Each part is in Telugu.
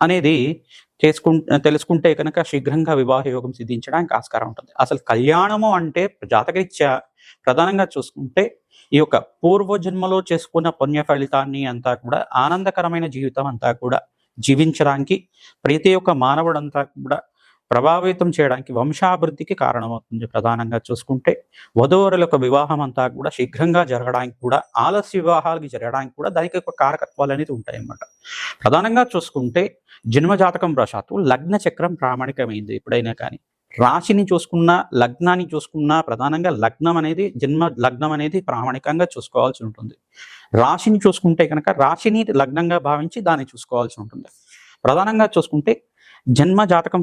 అనేది చేసుకు తెలుసుకుంటే కనుక శీఘ్రంగా వివాహ యోగం సిద్ధించడానికి ఆస్కారం ఉంటుంది. అసలు కళ్యాణము అంటే జాతకరీత్యా ప్రధానంగా చూసుకుంటే ఈ యొక్క పూర్వజన్మలో చేసుకున్న పుణ్య ఫలితాన్ని అంతా కూడా ఆనందకరమైన జీవితం అంతా కూడా జీవించడానికి ప్రతి ఒక్క మానవుడంతా కూడా ప్రభావితం చేయడానికి వంశాభివృద్ధికి కారణమవుతుంది ప్రధానంగా చూసుకుంటే. వధువరుల యొక్క వివాహం అంతా కూడా శీఘ్రంగా జరగడానికి కూడా ఆలస్య వివాహాలకి జరగడానికి కూడా దానికి ఒక కారకత్వాలు అనేది ఉంటాయి అన్నమాట ప్రధానంగా చూసుకుంటే జన్మజాతకం ప్రశాత్తు లగ్న చక్రం ప్రామాణికమైంది ఎప్పుడైనా కానీ. రాశిని చూసుకున్నా లగ్నాన్ని చూసుకున్నా ప్రధానంగా లగ్నం అనేది జన్మ లగ్నం అనేది ప్రామాణికంగా చూసుకోవాల్సి ఉంటుంది. రాశిని చూసుకుంటే కనుక రాశిని లగ్నంగా భావించి దాన్ని చూసుకోవాల్సి ఉంటుంది. ప్రధానంగా చూసుకుంటే జన్మ జాతకం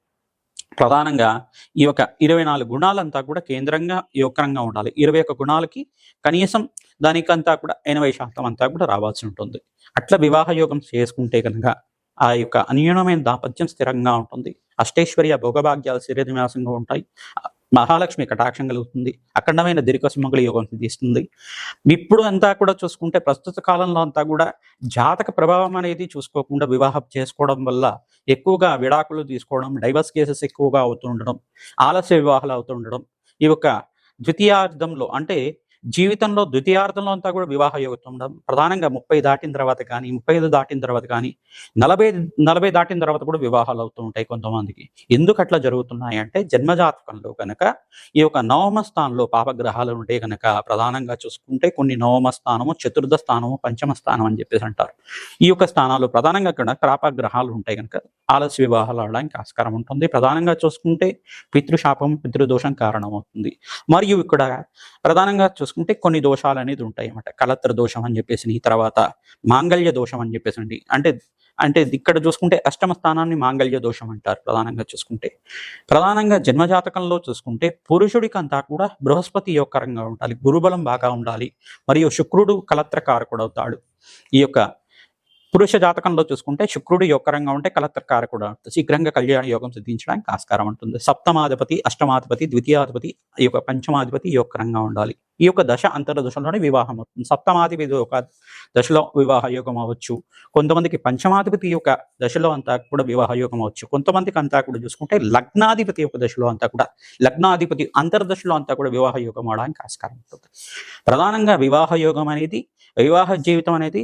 ప్రధానంగా ఈ యొక్క ఇరవై నాలుగు గుణాలంతా కూడా కేంద్రంగా యోగకరంగా ఉండాలి. ఇరవై ఒక్క గుణాలకి కనీసం దానికంతా కూడా ఎనభై శాతం అంతా కూడా రావాల్సి ఉంటుంది. అట్లా వివాహ యోగం చేసుకుంటే కనుక ఆ యొక్క అన్యూనమైన దాపత్యం స్థిరంగా ఉంటుంది. అష్టైశ్వర్య భోగభాగ్యాలు శరీరనివాసంగా ఉంటాయి. మహాలక్ష్మి కటాక్షం కలుగుతుంది. అఖండమైన దీర్ఘ యోగం సిద్ధిస్తుంది. ఇప్పుడు అంతా కూడా చూసుకుంటే ప్రస్తుత కాలంలో అంతా కూడా జాతక ప్రభావం అనేది చూసుకోకుండా వివాహం చేసుకోవడం వల్ల ఎక్కువగా విడాకులు తీసుకోవడం డైవర్స్ కేసెస్ ఎక్కువగా అవుతుండడం ఆలస్య వివాహాలు అవుతుండడం ఈ యొక్క ద్వితీయార్థంలో అంటే జీవితంలో ద్వితీయార్థంలో అంతా కూడా వివాహ యోగత్వం ఉండడం ప్రధానంగా ముప్పై దాటిన తర్వాత కానీ ముప్పై ఐదు దాటిన తర్వాత కానీ నలభై నలభై దాటిన తర్వాత కూడా వివాహాలు అవుతూ ఉంటాయి కొంతమందికి. ఎందుకు అట్లా జరుగుతున్నాయి అంటే జన్మజాతకంలో కనుక ఈ యొక్క నవమ స్థానంలో పాపగ్రహాలు ఉంటే కనుక ప్రధానంగా చూసుకుంటే కొన్ని నవమ స్థానము చతుర్థ స్థానము పంచమ స్థానం అని చెప్పేసి అంటారు. ఈ యొక్క స్థానాలు ప్రధానంగా కూడా పాపగ్రహాలు ఉంటాయి కనుక ఆలస్య వివాహాలు అవడానికి ఆస్కారం ఉంటుంది. ప్రధానంగా చూసుకుంటే పితృశాపం పితృదోషం కారణమవుతుంది. మరియు ఇక్కడ ప్రధానంగా చూసుకుంటే కొన్ని దోషాలు అనేది ఉంటాయి అన్నమాట కలత్ర దోషం అని చెప్పేసి తర్వాత మాంగళ్య దోషం అని చెప్పేసి అంటే అంటే ఇక్కడ చూసుకుంటే అష్టమ స్థానాన్ని మాంగళ్య దోషం అంటారు ప్రధానంగా చూసుకుంటే. ప్రధానంగా జన్మజాతకంలో చూసుకుంటే పురుషుడికి అంతా కూడా బృహస్పతి యొక్కరంగా ఉండాలి. గురుబలం బాగా ఉండాలి. మరియు శుక్రుడు కలత్రకారకుడు అవుతాడు ఈ యొక్క పురుష జాతకంలో చూసుకుంటే శుక్రుడు యొక్కరంగా ఉంటే కలత్రకారకుడు శీఘ్రంగా కళ్యాణ యోగం సిద్ధించడానికి ఆస్కారం ఉంటుంది. సప్తమాధిపతి అష్టమాధిపతి ద్వితీయాధిపతి ఈ యొక్క పంచమాధిపతి యొక్కరంగా ఉండాలి. ఈ యొక్క దశ అంతర దశలోనే వివాహం అవుతుంది. సప్తమాధిపతి ఒక దశలో వివాహ యోగం అవ్వచ్చు. కొంతమందికి పంచమాధిపతి యొక్క దశలో అంతా కూడా వివాహ యోగం అవ్వచ్చు. కొంతమందికి అంతా కూడా చూసుకుంటే లగ్నాధిపతి యొక్క దశలో అంతా కూడా లగ్నాధిపతి అంతర్దశలో అంతా కూడా వివాహ యోగం అవడానికి ఆస్కారం ఉంటుంది. ప్రధానంగా వివాహ యోగం అనేది వివాహ జీవితం అనేది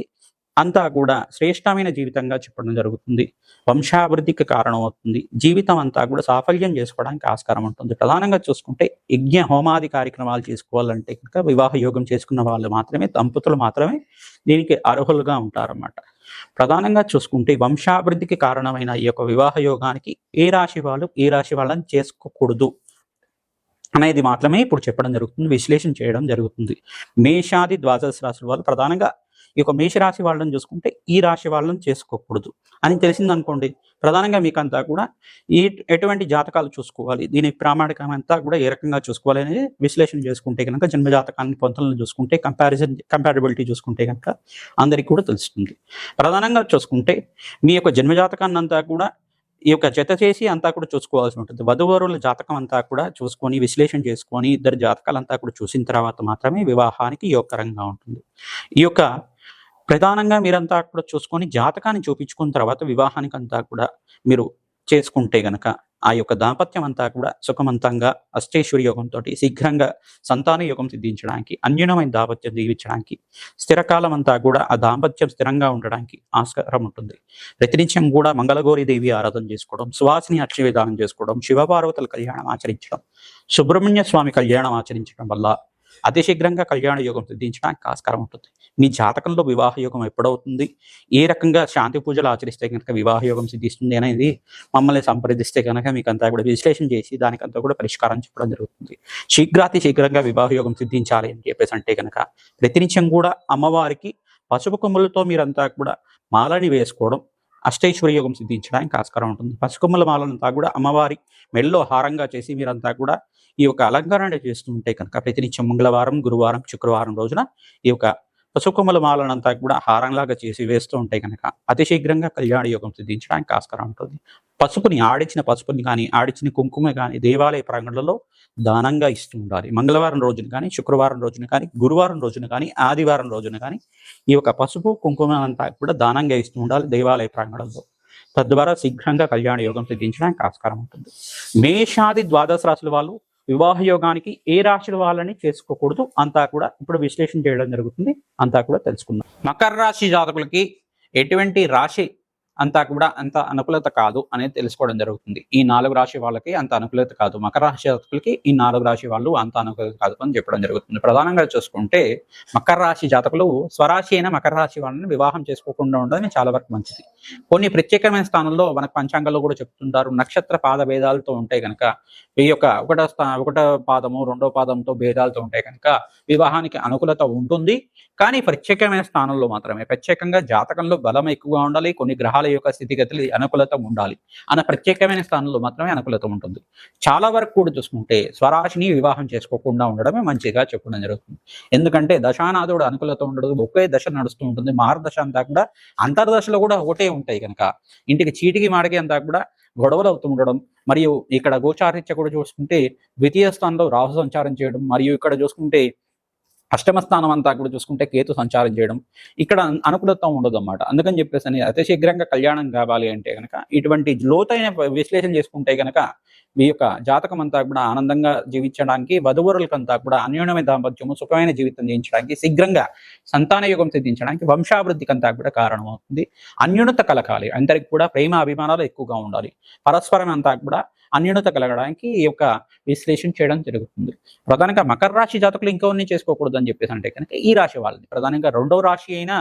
అంతా కూడా శ్రేష్టమైన జీవితంగా చెప్పడం జరుగుతుంది. వంశాభివృద్ధికి కారణమవుతుంది. జీవితం అంతా కూడా సాఫల్యం చేసుకోవడానికి ఆస్కారం ఉంటుంది. ప్రధానంగా చూసుకుంటే యజ్ఞ హోమాది కార్యక్రమాలు చేసుకోవాలంటే కనుక వివాహ యోగం చేసుకున్న వాళ్ళు మాత్రమే దంపతులు మాత్రమే దీనికి అర్హులుగా ఉంటారన్నమాట. ప్రధానంగా చూసుకుంటే వంశాభివృద్ధికి కారణమైన ఈ యొక్క వివాహ యోగానికి ఏ రాశి వాళ్ళు ఏ రాశి వాళ్ళని చేసుకోకూడదు అనేది మాత్రమే ఇప్పుడు చెప్పడం జరుగుతుంది విశ్లేషణ చేయడం జరుగుతుంది. మేషాది ద్వాదశ రాశుల వాళ్ళు ప్రధానంగా ఈ యొక్క మేషరాశి వాళ్ళని చూసుకుంటే ఈ రాశి వాళ్ళని చేసుకోకూడదు. అని తెలిసింది అనుకోండి ప్రధానంగా మీకు అంతా కూడా ఈ ఎటువంటి జాతకాలు చూసుకోవాలి దీని ప్రామాణికం అంతా కూడా ఏ రకంగా చూసుకోవాలి అనేది విశ్లేషణ చేసుకుంటే కనుక జన్మ జాతకాన్ని పొంతలను చూసుకుంటే కంపారిజన్ కంపారబిలిటీ చూసుకుంటే కనుక అందరికీ కూడా తెలుస్తుంది. ప్రధానంగా చూసుకుంటే మీ యొక్క జన్మ జాతకాన్ని అంతా కూడా ఈ యొక్క జత చేసి అంతా కూడా చూసుకోవాల్సి ఉంటుంది. వధువరుల జాతకం అంతా కూడా చూసుకొని విశ్లేషణ చేసుకొని ఇద్దరు జాతకాలు అంతా కూడా చూసిన తర్వాత మాత్రమే వివాహానికి యోగకరంగా ఉంటుంది. ఈ యొక్క ప్రధానంగా మీరంతా కూడా చూసుకొని జాతకాన్ని చూపించుకున్న తర్వాత వివాహానికి అంతా కూడా మీరు చేసుకుంటే గనక ఆ యొక్క దాంపత్యం అంతా కూడా సుఖవంతంగా అష్టేశ్వరి యోగంతో శీఘ్రంగా సంతాన యోగం సిద్ధించడానికి అన్యూనమైన దాంపత్యం జీవించడానికి స్థిరకాలం అంతా కూడా ఆ దాంపత్యం స్థిరంగా ఉండడానికి ఆస్కారం ఉంటుంది. ప్రతినిత్యం కూడా మంగళగౌరి దేవి ఆరాధన చేసుకోవడం సువాసిని అక్షయ విధానం చేసుకోవడం శివపార్వతుల కళ్యాణం ఆచరించడం సుబ్రహ్మణ్య స్వామి కళ్యాణం ఆచరించడం వల్ల అతి శీఘ్రంగా కళ్యాణ యోగం సిద్ధించడానికి ఆస్కారం ఉంటుంది. మీ జాతకంలో వివాహ యోగం ఎప్పుడవుతుంది? ఏ రకంగా శాంతి పూజలు ఆచరిస్తే కనుక వివాహ యోగం సిద్ధిస్తుంది అనేది మమ్మల్ని సంప్రదిస్తే కనుక మీకు అంతా కూడా విశ్లేషణ చేసి దానికంతా కూడా పరిష్కారం చెప్పడం జరుగుతుంది. శీఘ్రాతి శీఘ్రంగా వివాహ యోగం సిద్ధించాలి అని చెప్పేసి అంటే కనుక ప్రతినిత్యం కూడా అమ్మవారికి పసుపు కొమ్ములతో మీరంతా కూడా మాలని వేసుకోవడం అష్టైశ్వర్య యోగం సిద్ధించడానికి ఆస్కారం ఉంటుంది. పసుకొమ్మల మాలంతా కూడా అమ్మవారి మెడలో హారంగా చేసి మీరంతా కూడా ఈ యొక్క అలంకరణ చేస్తూ ఉంటే కనుక ప్రతినిత్యం మంగళవారం గురువారం శుక్రవారం రోజున ఈ యొక్క పసుకొమ్మల మాలనంతా కూడా హారంలాగా చేసి వేస్తూ ఉంటే కనుక అతి శీఘ్రంగా కళ్యాణ యోగం సిద్ధించడానికి ఆస్కారం ఉంటుంది. పసుపుని ఆడిచిన పసుపుని కానీ ఆడిచిన కుంకుమ కానీ దేవాలయ ప్రాంగణంలో దానంగా ఇస్తూ ఉండాలి. మంగళవారం రోజున కానీ శుక్రవారం రోజున కానీ గురువారం రోజున కానీ ఆదివారం రోజున కానీ ఈ యొక్క పసుపు కుంకుమ అంతా కూడా దానంగా ఇస్తూ ఉండాలి దేవాలయ ప్రాంగణంలో. తద్వారా శీఘ్రంగా కళ్యాణ యోగం సిద్ధించడానికి ఆస్కారం ఉంటుంది. మేషాది ద్వాదశ రాశుల వాళ్ళు వివాహ యోగానికి ఏ రాశుల వాళ్ళని చేసుకోకూడదు అంతా కూడా ఇప్పుడు విశ్లేషణ చేయడం జరుగుతుంది. అంతా కూడా తెలుసుకుందాం. మకర రాశి జాతకులకి ఎటువంటి రాశి అంతా కూడా అంత అనుకూలత కాదు అనేది తెలుసుకోవడం జరుగుతుంది. ఈ నాలుగు రాశి వాళ్ళకి అంత అనుకూలత కాదు. మకర రాశి జాతకులకి ఈ నాలుగు రాశి వాళ్ళు అంత అనుకూలత కాదు అని చెప్పడం జరుగుతుంది. ప్రధానంగా చూసుకుంటే మకర రాశి జాతకులు స్వరాశి అయిన మకర రాశి వాళ్ళని వివాహం చేసుకోకుండా ఉండడం చాలా వరకు మంచిది. కొన్ని ప్రత్యేకమైన స్థానంలో మనకు పంచాంగంలో కూడా చెప్తుంటారు. నక్షత్ర పాద భేదాలతో ఉంటే కనుక ఈ యొక్క ఒకటో స్థా ఒకటో పాదము రెండో పాదంతో భేదాలతో ఉంటే కనుక వివాహానికి అనుకూలత ఉంటుంది. కానీ ప్రత్యేకమైన స్థానంలో మాత్రమే. ప్రత్యేకంగా జాతకంలో బలం ఎక్కువగా ఉండాలి. కొన్ని గ్రహాలు యొక్క స్థితిగతులు అనుకూలత ఉండాలి. అన్న ప్రత్యేకమైన స్థానంలో మాత్రమే అనుకూలత ఉంటుంది. చాలా వరకు కూడా చూసుకుంటే స్వరాశిని వివాహం చేసుకోకుండా ఉండడమే మంచిగా చెప్పడం జరుగుతుంది. ఎందుకంటే దశానాథుడు అనుకూలత ఉండదు ఒకే దశ నడుస్తూ ఉంటుంది. మహర్దశ అంతా కూడా అంతర్దశలో కూడా ఒకటే ఉంటాయి కనుక. ఇంటికి చీటికి మాడికి అంతా కూడా గొడవలు అవుతూ ఉండడం మరియు ఇక్కడ గోచారీత్య కూడా చూసుకుంటే ద్వితీయ స్థానంలో రాహు సంచారం చేయడం మరియు ఇక్కడ చూసుకుంటే అష్టమ స్థానం అంతా కూడా చూసుకుంటే కేతు సంచారం చేయడం ఇక్కడ అనుకూలత ఉండదు అన్నమాట అందుకని చెప్పేసి అని అతి శీఘ్రంగా కళ్యాణం కావాలి అంటే కనుక ఇటువంటి లోతైన విశ్లేషణ చేసుకుంటే కనుక మీ యొక్క జాతకం అంతా కూడా ఆనందంగా జీవించడానికి వధువరులకంతా కూడా అన్యోన్యమైన దాంపత్యము సుఖమైన జీవితం జీవించడానికి శీఘ్రంగా సంతాన యుగం సిద్ధించడానికి వంశాభివృద్ధికి అంతా కూడా కారణమవుతుంది. అన్యూనత కలగాలి. అందరికి కూడా ప్రేమ అభిమానాలు ఎక్కువగా ఉండాలి. పరస్పరం అంతా కూడా అన్యూనత కలగడానికి ఈ యొక్క విశ్లేషణ చేయడం జరుగుతుంది. ప్రధానంగా మకర రాశి జాతకులు ఇంకొన్ని చేసుకోకూడదు అని చెప్పేసి అంటే కనుక ఈ రాశి వాళ్ళది ప్రధానంగా రెండవ రాశి అయిన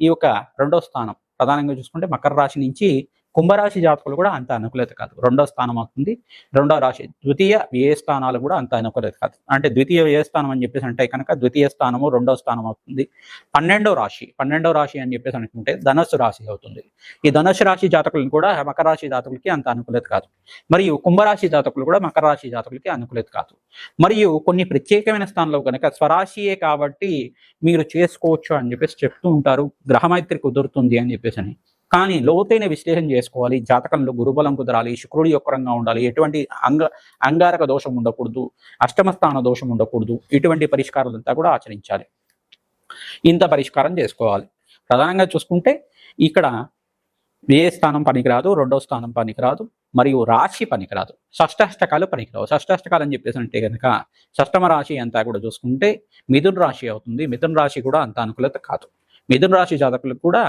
ఈ యొక్క రెండో స్థానం ప్రధానంగా చూసుకుంటే మకర రాశి నుంచి కుంభరాశి జాతకులు కూడా అంత అనుకూలత కాదు. రెండో స్థానం అవుతుంది. రెండో రాశి ద్వితీయ వ్యయ స్థానాలు కూడా అంత అనుకూలత కాదు. అంటే ద్వితీయ వ్యయ స్థానం అని చెప్పేసి అంటే కనుక ద్వితీయ స్థానము రెండో స్థానం అవుతుంది. పన్నెండో రాశి పన్నెండో రాశి అని చెప్పేసి అనుకుంటే ధనస్సు రాశి అవుతుంది. ఈ ధనుసు రాశి జాతకులను కూడా మకర రాశి జాతకులకి అంత అనుకూలత కాదు. మరియు కుంభరాశి జాతకులు కూడా మకర రాశి జాతకులకి అనుకూలత కాదు. మరియు కొన్ని ప్రత్యేకమైన స్థానంలో కనుక స్వరాశియే కాబట్టి మీరు చేసుకోవచ్చు అని చెప్పేసి చెప్తూ ఉంటారు. గ్రహమైత్రి కుదురుతుంది అని చెప్పేసి అని. కానీ లోతైన విశ్లేషణ చేసుకోవాలి. జాతకంలో గురుబలం కుదరాలి. శుక్రుడి యొక్కరంగా ఉండాలి. ఎటువంటి అంగ అంగారక దోషం ఉండకూడదు. అష్టమ స్థాన దోషం ఉండకూడదు. ఇటువంటి పరిష్కారాలంతా కూడా ఆచరించాలి. ఇంత పరిష్కారం చేసుకోవాలి. ప్రధానంగా చూసుకుంటే ఇక్కడ ఏ స్థానం పనికిరాదు రెండో స్థానం పనికిరాదు మరియు రాశి పనికిరాదు. షష్టాష్టకాలు పనికిరావు. షష్టాష్టకాలు అని చెప్పేసి అంటే కనుక షష్టమ రాశి అంతా కూడా చూసుకుంటే మిథున రాశి అవుతుంది. మిథున్ రాశి కూడా అంత అనుకూలత కాదు. మిథున్ రాశి జాతకులకు కూడా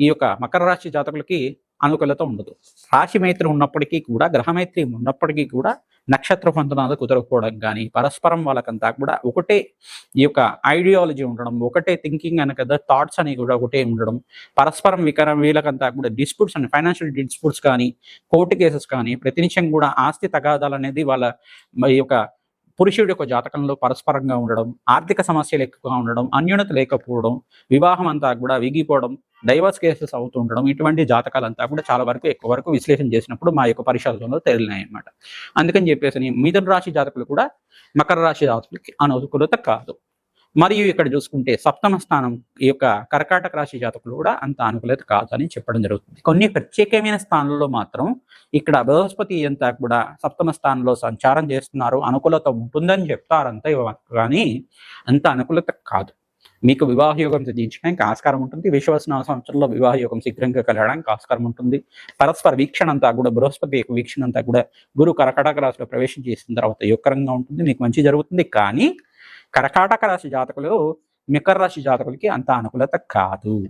ఈ యొక్క మకర రాశి జాతకులకి అనుకూలత ఉండదు. రాశి మైత్రి ఉన్నప్పటికీ కూడా గ్రహమైత్రి ఉన్నప్పటికీ కూడా నక్షత్ర పంతనాలు కుదరకపోవడం కానీ పరస్పరం వాళ్ళకంతా కూడా ఒకటే ఈ యొక్క ఐడియాలజీ ఉండడం ఒకటే థింకింగ్ అని కదా థాట్స్ అని కూడా ఒకటే ఉండడం పరస్పరం వికారం వీళ్ళకంతా కూడా డిస్ప్యూట్స్ అని ఫైనాన్షియల్ డిస్ప్యూట్స్ కానీ కోర్టు కేసెస్ కానీ ప్రతినిత్యం కూడా ఆస్తి తగాదాలు అనేది వాళ్ళ ఈ యొక్క పురుషుడి యొక్క జాతకంలో పరస్పరంగా ఉండడం ఆర్థిక సమస్యలు ఎక్కువగా ఉండడం అన్యూనత లేకపోవడం వివాహం అంతా కూడా విగిపోవడం డైవర్స్ కేసెస్ అవుతూ ఉండడం ఇటువంటి జాతకాలంతా కూడా చాలా వరకు ఎక్కువ వరకు విశ్లేషణ చేసినప్పుడు మా యొక్క పరిశోధనలో తేలినాయన్నమాట. అందుకని చెప్పేసి మిథున రాశి జాతకులు కూడా మకర రాశి జాతకులకి అనుకూలత కాదు. మరియు ఇక్కడ చూసుకుంటే సప్తమ స్థానం ఈ యొక్క కర్కాటక రాశి జాతకులు కూడా అంత అనుకూలత కాదని చెప్పడం జరుగుతుంది. కొన్ని ప్రత్యేకమైన స్థానంలో మాత్రం ఇక్కడ బృహస్పతి అంతా కూడా సప్తమ స్థానంలో సంచారం చేస్తున్నారు. అనుకూలత ఉంటుందని చెప్తారంతా కానీ అంత అనుకూలత కాదు. మీకు వివాహ యోగం సిద్ధించడానికి ఆస్కారం ఉంటుంది. విశ్వసనామ సంవత్సరంలో వివాహ యోగం శీఘ్రంగా కలగడానికి ఆస్కారం ఉంటుంది. పరస్పర వీక్షణ అంతా కూడా బృహస్పతి యొక్క వీక్షణ అంతా కూడా గురు కర్కటక రాశిలో ప్రవేశం చేసిన తర్వాత యుక్రంగా ఉంటుంది. మీకు మంచి జరుగుతుంది. కానీ కర్కాటక రాశి జాతకులు మికర రాశి జాతకులకి అంత అనుకూలత కాదు.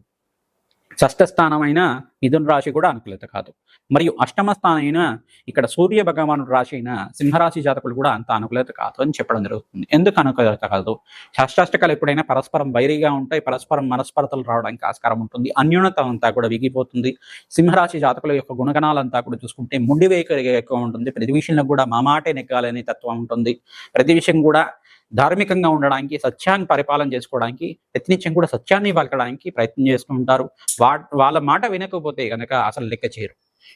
షష్ఠ స్థానమైన మిథున రాశి కూడా అనుకూలత కాదు. మరియు అష్టమ స్థానమైన ఇక్కడ సూర్య భగవానుడు రాశి అయిన సింహరాశి జాతకులు కూడా అంత అనుకూలత కాదు అని చెప్పడం జరుగుతుంది. ఎందుకు అనుకూలత కాదు? షష్టాష్టకాలు ఎప్పుడైనా పరస్పరం వైరిగా ఉంటాయి పరస్పరం మనస్పరతలు రావడానికి ఆస్కారం ఉంటుంది అన్యూనత అంతా కూడా విగిపోతుంది సింహరాశి జాతకుల యొక్క గుణగణాలంతా కూడా చూసుకుంటే ముండి ఎక్కువ ఉంటుంది. ప్రతి విషయంలో కూడా మా మాటే నెగ్గాలనే తత్వం ఉంటుంది. ప్రతి విషయం కూడా ధార్మికంగా ఉండడానికి సత్యాన్ని పరిపాలన చేసుకోవడానికి ప్రతినిత్యం కూడా సత్యాన్ని పలకడానికి ప్రయత్నం చేస్తూ ఉంటారు. వా వాళ్ళ మాట వినకపోతే కనుక అసలు లెక్క చేయరు.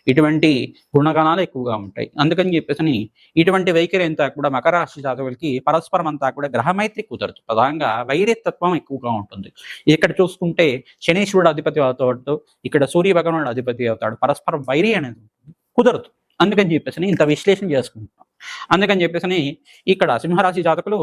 ఇటువంటి గుణగణాలు ఎక్కువగా ఉంటాయి. అందుకని చెప్పేసి ఇటువంటి వైఖరి అంతా కూడా మకర రాశి జాతకులకి పరస్పరం అంతా కూడా గ్రహమైత్రి కుదరదు. ప్రధానంగా వైరతత్వం ఎక్కువగా ఉంటుంది. ఇక్కడ చూసుకుంటే శనీశ్వరుడు అధిపతి అవుతాడు. ఇక్కడ సూర్య భగవానుడు అధిపతి అవుతాడు. పరస్పరం వైరి అనేది కుదరదు. అందుకని చెప్పేసి ఇంత విశ్లేషణ చేసుకుంటున్నాం. అందుకని చెప్పేసి ఇక్కడ సింహరాశి జాతకులు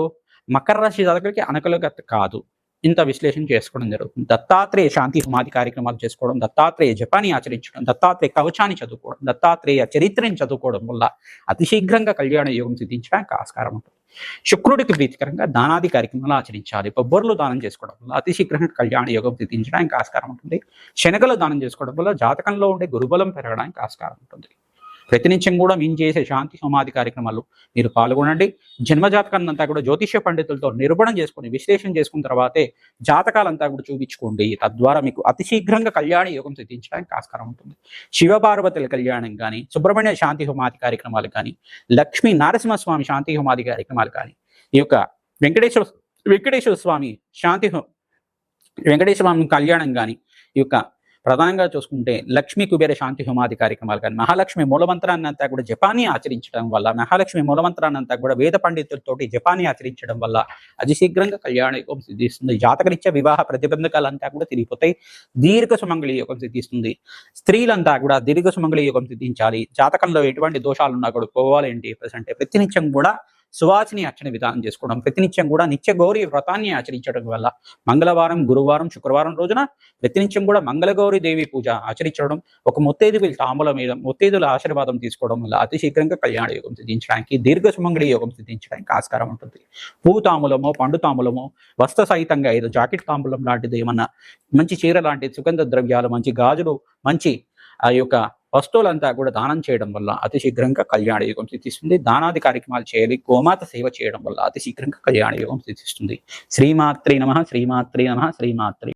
మకర రాశి జాతకులకి అనుకూలత కాదు. ఇంత విశ్లేషణ చేసుకోవడం జరుగుతుంది. దత్తాత్రేయ శాంతి సమాధి కార్యక్రమాలు చేసుకోవడం దత్తాత్రేయ జపాన్ని ఆచరించడం దత్తాత్రేయ కవచాన్ని చదువుకోవడం దత్తాత్రేయ చరిత్రని చదువుకోవడం వల్ల అతి శీఘ్రంగా కళ్యాణ యోగం సిద్ధించడానికి ఆస్కారం ఉంటుంది. శుక్రుడికి ప్రీతికరంగా దానాది కార్యక్రమాలు ఆచరించాలి. బొబ్బర్లు దానం చేసుకోవడం వల్ల అతి శీఘ్రంగా కళ్యాణ యోగం సిద్ధించడానికి ఆస్కారం ఉంటుంది. శనగలు దానం చేసుకోవడం వల్ల జాతకంలో ఉండే గురుబలం పెరగడానికి ఆస్కారం ఉంటుంది. ప్రతినిత్యం కూడా మేము చేసే శాంతి సమాధి కార్యక్రమాలు మీరు పాల్గొనండి. జన్మజాతకాన్నంతా కూడా జ్యోతిష్య పండితులతో నిరూపణం చేసుకుని విశ్లేషణ చేసుకున్న తర్వాతే జాతకాలంతా కూడా చూపించుకోండి. తద్వారా మీకు అతి శీఘ్రంగా కళ్యాణ యోగం సిద్ధించడానికి ఆస్కారం ఉంటుంది. శివపార్వతుల కళ్యాణం కానీ సుబ్రహ్మణ్య శాంతి హోమాది కార్యక్రమాలు కానీ లక్ష్మీ నరసింహస్వామి శాంతి హోమాది కార్యక్రమాలు కానీ ఈ యొక్క వెంకటేశ్వర వెంకటేశ్వర స్వామి శాంతి వెంకటేశ్వర స్వామి కళ్యాణం కానీ ఈ యొక్క ప్రధానంగా చూసుకుంటే లక్ష్మీ కుబేర శాంతి హోమాది కార్యక్రమాలు కానీ మహాలక్ష్మి మూలమంత్రాన్ని అంతా కూడా జపానీ ఆచరించడం వల్ల మహాలక్ష్మి మూలమంత్రాన్ని అంతా కూడా వేద పండితులతోటి జపానీ ఆచరించడం వల్ల అతి శీఘ్రంగా కళ్యాణ యోగం సిద్ధిస్తుంది. జాతకరీత్యా వివాహ ప్రతిబంధకాలంతా కూడా తిరిగిపోతాయి. దీర్ఘ సుమంగళి యోగం సిద్ధిస్తుంది. స్త్రీలంతా కూడా దీర్ఘ సుమంగళి యోగం సిద్ధించాలి. జాతకంలో ఎటువంటి దోషాలు ఉన్నా కూడా పోవాలి ఏంటి ప్రతినిత్యం కూడా సువాసిని అర్చన విధానం చేసుకోవడం ప్రతినిత్యం కూడా నిత్య గౌరి వ్రతాన్ని ఆచరించడం వల్ల మంగళవారం గురువారం శుక్రవారం రోజున ప్రతినిత్యం కూడా మంగళగౌరి దేవి పూజ ఆచరించడం ఒక ముత్తైదు తాంబూల మీద ముత్తైదుల ఆశీర్వాదం తీసుకోవడం వల్ల అతి శీఘ్రంగా కళ్యాణ యోగం సిద్ధించడానికి దీర్ఘ సుమంగళి యోగం సిద్ధించడానికి ఆస్కారం ఉంటుంది. పూ తాంబూలమో పండు తాంబూలమో వస్త్ర సహితంగా ఏదో జాకెట్ తాంబూలం లాంటిది ఏమన్నా మంచి చీర లాంటి సుగంధ ద్రవ్యాలు మంచి గాజులు మంచి ఆ యొక్క వస్తువులంతా కూడా దానం చేయడం వల్ల అతి శీఘ్రంగా కళ్యాణ యోగం సిద్ధిస్తుంది. దానాది కార్యక్రమాలు చేయాలి. గోమాత సేవ చేయడం వల్ల అతి శీఘ్రంగా కళ్యాణ యోగం సిద్ధిస్తుంది. శ్రీమాత్రి నమ శ్రీమాత్రి నమ శ్రీమాత్రి